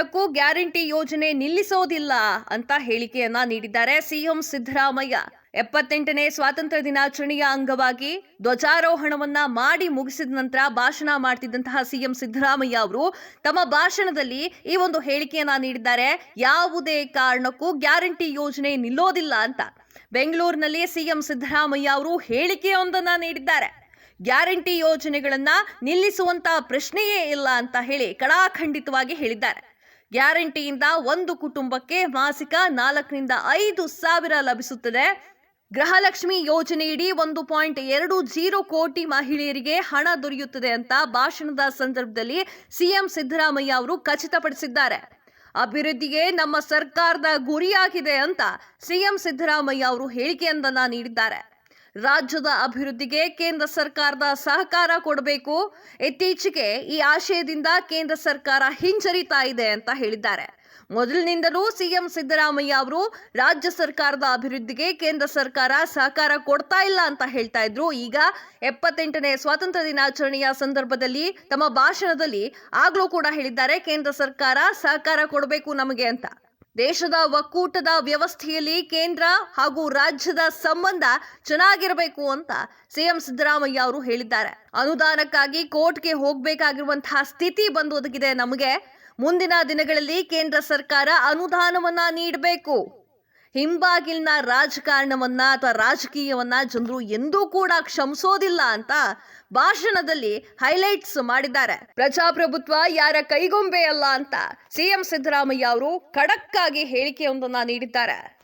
ಕಾರಣಕ್ಕೂ ಗ್ಯಾರಂಟಿ ಯೋಜನೆ ನಿಲ್ಲಿಸೋದಿಲ್ಲ ಅಂತ ಹೇಳಿಕೆಯನ್ನ ನೀಡಿದ್ದಾರೆ ಸಿಎಂ ಸಿದ್ದರಾಮಯ್ಯ. ಎಪ್ಪತ್ತೆಂಟನೇ ಸ್ವಾತಂತ್ರ್ಯ ದಿನಾಚರಣೆಯ ಅಂಗವಾಗಿ ಧ್ವಜಾರೋಹಣವನ್ನ ಮಾಡಿ ಮುಗಿಸಿದ ನಂತರ ಭಾಷಣ ಮಾಡ್ತಿದ್ದಂತಹ ಸಿಎಂ ಸಿದ್ದರಾಮಯ್ಯ ಅವರು ತಮ್ಮ ಭಾಷಣದಲ್ಲಿ ಈ ಒಂದು ಹೇಳಿಕೆಯನ್ನ ನೀಡಿದ್ದಾರೆ. ಯಾವುದೇ ಕಾರಣಕ್ಕೂ ಗ್ಯಾರಂಟಿ ಯೋಜನೆ ನಿಲ್ಲೋದಿಲ್ಲ ಅಂತ. ಬೆಂಗಳೂರಿನಲ್ಲಿ ಸಿಎಂ ಸಿದ್ದರಾಮಯ್ಯ ಅವರು ಹೇಳಿಕೆಯೊಂದನ್ನ ನೀಡಿದ್ದಾರೆ. ಗ್ಯಾರಂಟಿ ಯೋಜನೆಗಳನ್ನ ನಿಲ್ಲಿಸುವಂತ ಪ್ರಶ್ನೆಯೇ ಇಲ್ಲ ಅಂತ ಹೇಳಿ ಕಡಾಖಂಡಿತವಾಗಿ ಹೇಳಿದ್ದಾರೆ. ಗ್ಯಾರಂಟಿಯಿಂದ ಒಂದು ಕುಟುಂಬಕ್ಕೆ ಮಾಸಿಕ ನಾಲ್ಕರಿಂದ ಐದು ಸಾವಿರ ಲಭಿಸುತ್ತದೆ. ಗೃಹಲಕ್ಷ್ಮಿ ಯೋಜನೆಯಡಿ ಒಂದು ಪಾಯಿಂಟ್ ಎರಡು ಜೀರೋ ಕೋಟಿ ಮಹಿಳೆಯರಿಗೆ ಹಣ ದೊರೆಯುತ್ತದೆ ಅಂತ ಭಾಷಣದ ಸಂದರ್ಭದಲ್ಲಿ ಸಿಎಂ ಸಿದ್ದರಾಮಯ್ಯ ಅವರು ಖಚಿತಪಡಿಸಿದ್ದಾರೆ. ಅಭಿವೃದ್ಧಿಗೆ ನಮ್ಮ ಸರ್ಕಾರದ ಗುರಿಯಾಗಿದೆ ಅಂತ ಸಿಎಂ ಸಿದ್ದರಾಮಯ್ಯ ಅವರು ಹೇಳಿಕೆಯೊಂದನ್ನು ನೀಡಿದ್ದಾರೆ. ರಾಜ್ಯದ ಅಭಿವೃದ್ಧಿಗೆ ಕೇಂದ್ರ ಸರ್ಕಾರದ ಸಹಕಾರ ಕೊಡಬೇಕು. ಇತ್ತೀಚೆಗೆ ಈ ಆಶಯದಿಂದ ಕೇಂದ್ರ ಸರ್ಕಾರ ಹಿಂಜರಿತಾ ಇದೆ ಅಂತ ಹೇಳಿದ್ದಾರೆ. ಮೊದಲಿನಿಂದಲೂ ಸಿಎಂ ಸಿದ್ದರಾಮಯ್ಯ ಅವರು ರಾಜ್ಯ ಸರ್ಕಾರದ ಅಭಿವೃದ್ಧಿಗೆ ಕೇಂದ್ರ ಸರ್ಕಾರ ಸಹಕಾರ ಕೊಡ್ತಾ ಇಲ್ಲ ಅಂತ ಹೇಳ್ತಾ ಇದ್ರು. ಈಗ ಎಪ್ಪತ್ತೆಂಟನೇ ಸ್ವಾತಂತ್ರ್ಯ ದಿನಾಚರಣೆಯ ಸಂದರ್ಭದಲ್ಲಿ ತಮ್ಮ ಭಾಷಣದಲ್ಲಿ ಆಗ್ಲೂ ಕೂಡ ಹೇಳಿದ್ದಾರೆ, ಕೇಂದ್ರ ಸರ್ಕಾರ ಸಹಕಾರ ಕೊಡಬೇಕು ನಮಗೆ ಅಂತ. ದೇಶದ ಒಕ್ಕೂಟದ ವ್ಯವಸ್ಥೆಯಲ್ಲಿ ಕೇಂದ್ರ ಹಾಗೂ ರಾಜ್ಯದ ಸಂಬಂಧ ಚೆನ್ನಾಗಿರಬೇಕು ಅಂತ ಸಿಎಂ ಸಿದ್ದರಾಮಯ್ಯ ಅವರು ಹೇಳಿದ್ದಾರೆ. ಅನುದಾನಕ್ಕಾಗಿ ಕೋರ್ಟ್ಗೆ ಹೋಗಬೇಕಾಗಿರುವಂತಹ ಸ್ಥಿತಿ ಬಂದು ಒದಗಿದೆ ನಮಗೆ. ಮುಂದಿನ ದಿನಗಳಲ್ಲಿ ಕೇಂದ್ರ ಸರ್ಕಾರ ಅನುದಾನವನ್ನ ನೀಡಬೇಕು. ಹಿಂಬಾಗಿಲಿನ ರಾಜಕಾರಣವನ್ನ ಅಥವಾ ರಾಜಕೀಯವನ್ನ ಜನರು ಎಂದೂ ಕೂಡ ಕ್ಷಮಿಸೋದಿಲ್ಲ ಅಂತ ಭಾಷಣದಲ್ಲಿ ಹೈಲೈಟ್ಸ್ ಮಾಡಿದ್ದಾರೆ. ಪ್ರಜಾಪ್ರಭುತ್ವ ಯಾರ ಕೈಗೊಂಬೆ ಅಲ್ಲ ಅಂತ ಸಿಎಂ ಸಿದ್ದರಾಮಯ್ಯ ಅವರು ಖಡಕ್ ಆಗಿ ಹೇಳಿಕೆಯೊಂದನ್ನ ನೀಡಿದ್ದಾರೆ.